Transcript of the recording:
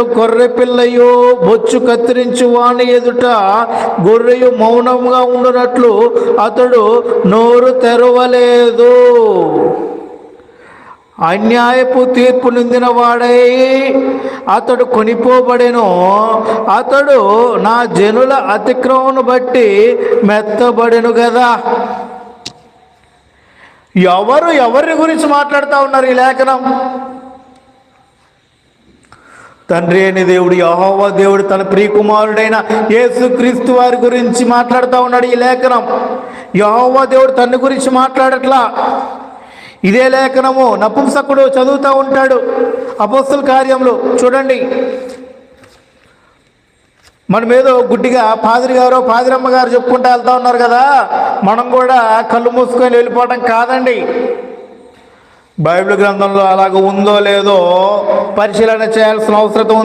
గొర్రె పిల్లయు బొచ్చు కత్తిరించు వాని ఎదుట గొర్రెయు మౌనంగా ఉండునట్లు అతడు నోరు తెరవలేదు. అన్యాయపు తీర్పు నిందిన వాడై అతడు కొనిపోబడెను. అతడు నా జనుల అతిక్రమను బట్టి మెత్తబడెను కదా ఎవరు ఎవరి గురించి మాట్లాడుతూ ఉన్నారు ఈ లేఖనం? తండ్రి అయిన దేవుడు యహోవ దేవుడు తన ప్రియకుమారుడైన యేసుక్రీస్తు వారి గురించి మాట్లాడుతూ ఉన్నాడు ఈ లేఖనం. యహోవ దేవుడు తన గురించి మాట్లాడట్లా? ఇదే లేఖనము నపుంసకుడు చదువుతూ ఉంటాడు అపోస్తుల కార్యంలో చూడండి. మనం ఏదో గుడ్డిగా పాదిరి గారు పాదిరమ్మ గారు చెప్పుకుంటూ వెళ్తా ఉన్నారు కదా? మనం కూడా కళ్ళు మూసుకొని వెళ్ళిపోవటం కాదండి. బైబిల్ గ్రంథంలో అలాగ ఉందో లేదో పరిశీలన చేయాల్సిన అవసరం ఉంది.